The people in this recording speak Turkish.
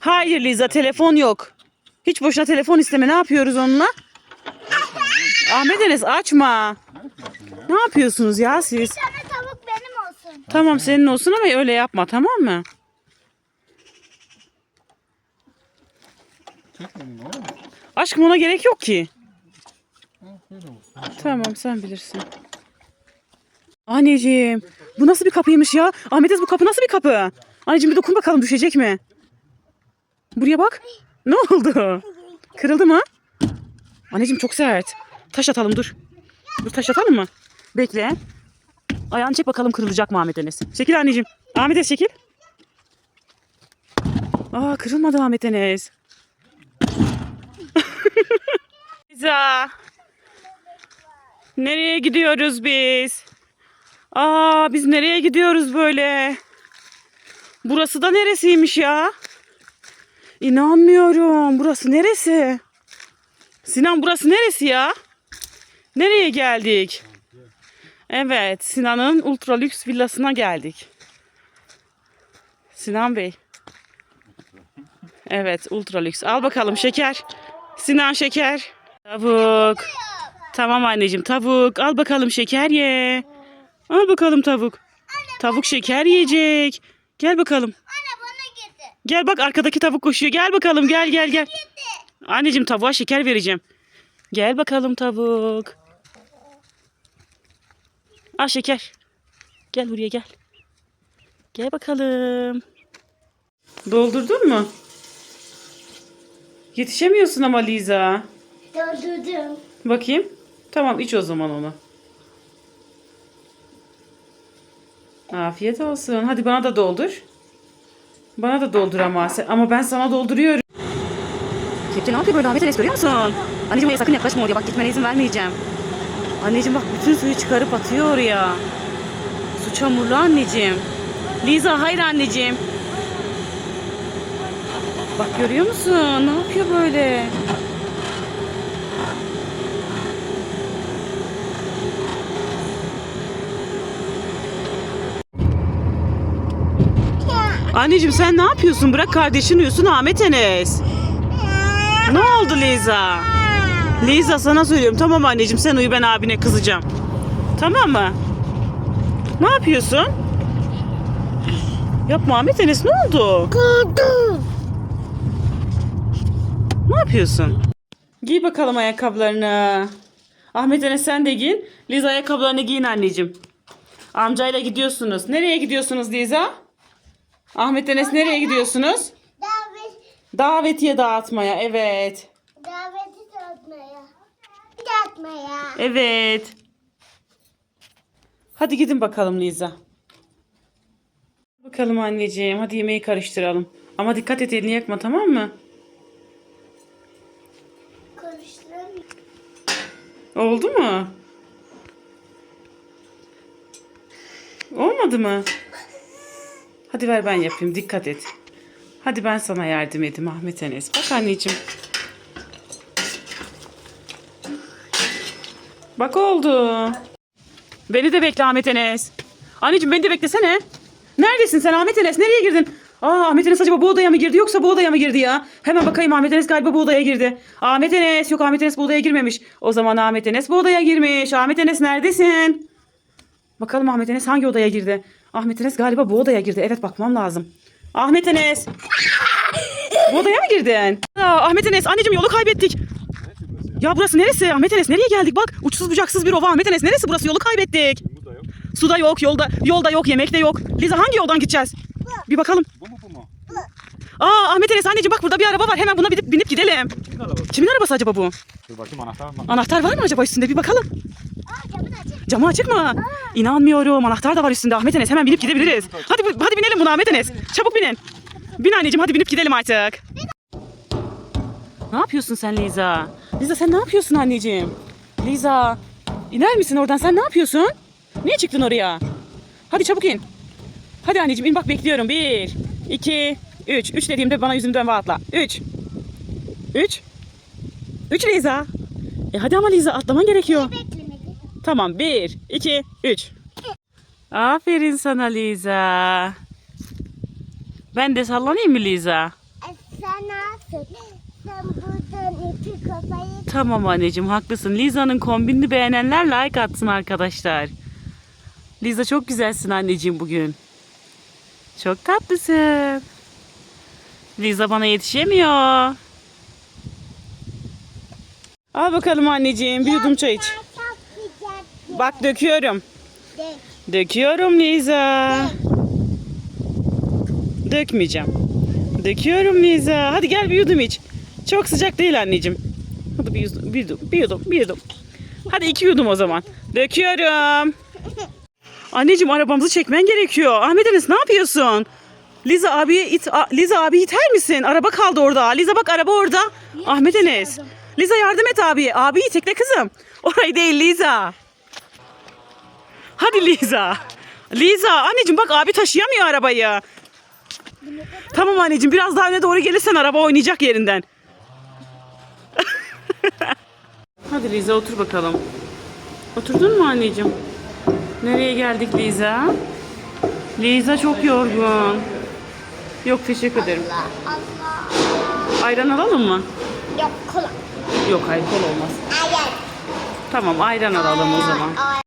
Hayır Liza telefon yok. Hiç boşuna telefon isteme. Ne yapıyoruz onunla? Ahmet Enes açma. Ne yapıyorsunuz ya siz? Tane tavuk benim olsun. Tamam senin olsun ama öyle yapma tamam mı? Oğlum. Aşkım ona gerek yok ki. Ha, olsun. Tamam sen bilirsin. Anneciğim bu nasıl bir kapıymış ya? Ahmet Enes bu kapı nasıl bir kapı? Anneciğim bir dokun bakalım düşecek mi? Buraya bak. Ne oldu? Kırıldı mı? Anneciğim çok sert. Taş atalım dur. Dur taş atalım mı? Bekle. Ayağını çek bakalım kırılacak mı Ahmet Enes? Çekil anneciğim. Ahmet Enes çekil. Aa kırılmadı Ahmet Enes. Liza. Nereye gidiyoruz biz? Aa biz nereye gidiyoruz böyle? Burası da neresiymiş ya? İnanmıyorum. Burası neresi? Sinan burası neresi ya? Nereye geldik? Evet, Sinan'ın ultra lüks villasına geldik. Sinan Bey. Evet, ultra lüks. Al bakalım şeker. Sinan şeker. Tavuk. Tamam anneciğim tavuk. Al bakalım şeker ye. Al bakalım tavuk. Tavuk şeker yiyecek. Gel bakalım. Gel bak arkadaki tavuk koşuyor. Gel bakalım gel gel gel. Anneciğim tavuğa şeker vereceğim. Gel bakalım tavuk. Al şeker. Gel buraya gel. Gel bakalım. Doldurdun mu? Yetişemiyorsun ama Liza. Doldurdum. Bakayım. Tamam iç o zaman onu. Afiyet olsun. Hadi bana da doldur. Bana da doldur ama. Sen- Ama ben sana dolduruyorum. Kepçe ne yapıyor böyle Ahmet Enes görüyor musun? Anneciğim oraya sakın yaklaşma oraya. Bak gitmene izin vermeyeceğim. Anneciğim bak bütün suyu çıkarıp atıyor oraya. Su çamurlu anneciğim. Liza hayır anneciğim. Bak görüyor musun? Ne yapıyor böyle? Anneciğim sen ne yapıyorsun? Bırak kardeşin uyusun Ahmet Enes. Ne oldu Liza? Liza sana söylüyorum. Tamam anneciğim sen uyu ben abine kızacağım. Tamam mı? Ne yapıyorsun? Yapma Ahmet Enes ne oldu? Ne yapıyorsun? Giy bakalım ayakkabılarını. Ahmet Enes sen de giyin. Liza ayakkabılarını giyin anneciğim. Amcayla gidiyorsunuz. Nereye gidiyorsunuz Liza? Ahmet Enes nereye gidiyorsunuz? Davet, Davetiye dağıtmaya. Evet. daveti dağıtmaya. Dağıtmaya. Evet. Hadi gidin bakalım Liza. Bakalım anneciğim. Hadi yemeği karıştıralım. Ama dikkat et elini yakma tamam mı? Konuşturum. Oldu mu? Olmadı mı? Hadi ver ben yapayım. Dikkat et. Hadi ben sana yardım edeyim Ahmet Enes. Bak anneciğim. Bak oldu. Beni de bekle Ahmet Enes. Anneciğim beni de beklesene. Neredesin sen Ahmet Enes? Nereye girdin? Aa Ahmet Enes acaba bu odaya mı girdi yoksa bu odaya mı girdi ya? Hemen bakayım Ahmet Enes galiba bu odaya girdi. Ahmet Enes yok Ahmet Enes bu odaya girmemiş. O zaman Ahmet Enes bu odaya girmiş. Ahmet Enes neredesin? Bakalım Ahmet Enes hangi odaya girdi? Ahmet Enes galiba bu odaya girdi. Evet bakmam lazım. Ahmet Enes. bu odaya mı girdin? Aa, Ahmet Enes anneciğim yolu kaybettik. Ya burası neresi? Ahmet Enes nereye geldik? Bak uçsuz bucaksız bir ova. Ahmet Enes neresi burası? Yolu kaybettik. Bu da yok. Suda yok, yolda yolda yok, yemek de yok. Liza hangi yoldan gideceğiz? Bir bakalım. Bu mu bu mu? Aa Ahmet Enes anneciğim bak burada bir araba var. Hemen buna binip, binip gidelim. Kimin arabası? Kimin arabası acaba bu? Dur bakayım anahtar mı? Anahtar var mı acaba üstünde? Bir bakalım. Camı açık. Mı? İnanmıyorum. Anahtar da var üstünde Ahmet Enes. Hemen binip gidebiliriz. Hadi hadi binelim buna Ahmet Enes. Çabuk binin. Bin anneciğim hadi binip gidelim artık. Ne yapıyorsun sen Liza? Liza sen ne yapıyorsun anneciğim? Liza iner misin oradan? Sen ne yapıyorsun? Niye çıktın oraya? Hadi çabuk in. Hadi anneciğim in bak bekliyorum. Bir, iki, üç. Üç dediğimde bana yüzümden atla. Üç. Üç. Üç Liza. E hadi ama Liza atlaman gerekiyor. Beklemedi. Tamam. Bir, iki, üç. Aferin sana Liza. Ben de sallanayım mı Liza? E, sen buradan ipi kafayı Tamam anneciğim haklısın. Liza'nın kombinini beğenenler like atsın arkadaşlar. Liza çok güzelsin anneciğim bugün. Çok tatlısın. Liza bana yetişemiyor. Al bakalım anneciğim bir yudum çay iç. Bak döküyorum. De. Döküyorum Liza. Dökmeyeceğim. Döküyorum Liza. Hadi gel bir yudum iç. Çok sıcak değil anneciğim. Hadi bir yudum, bir yudum, bir yudum, bir yudum. Hadi iki yudum o zaman. Döküyorum. Anneciğim arabamızı çekmen gerekiyor. Ahmet Enes ne yapıyorsun? Liza abiye it, Liza abi iter misin? Araba kaldı orada. Liza bak araba orada. Ahmet Enes. Liza yardım et abiye. Abiyi tekle kızım. Orayı değil Liza. Hadi Liza. Liza anneciğim bak abi taşıyamıyor arabayı. Tamam anneciğim biraz daha öne doğru gelirsen araba oynayacak yerinden. Hadi Liza otur bakalım. Oturdun mu anneciğim? Nereye geldik Liza? Liza çok yorgun. Yok teşekkür ederim. Ayran alalım mı? Yok kola. Yok hayır kol olmaz. Hayır. Tamam ayran alalım o zaman.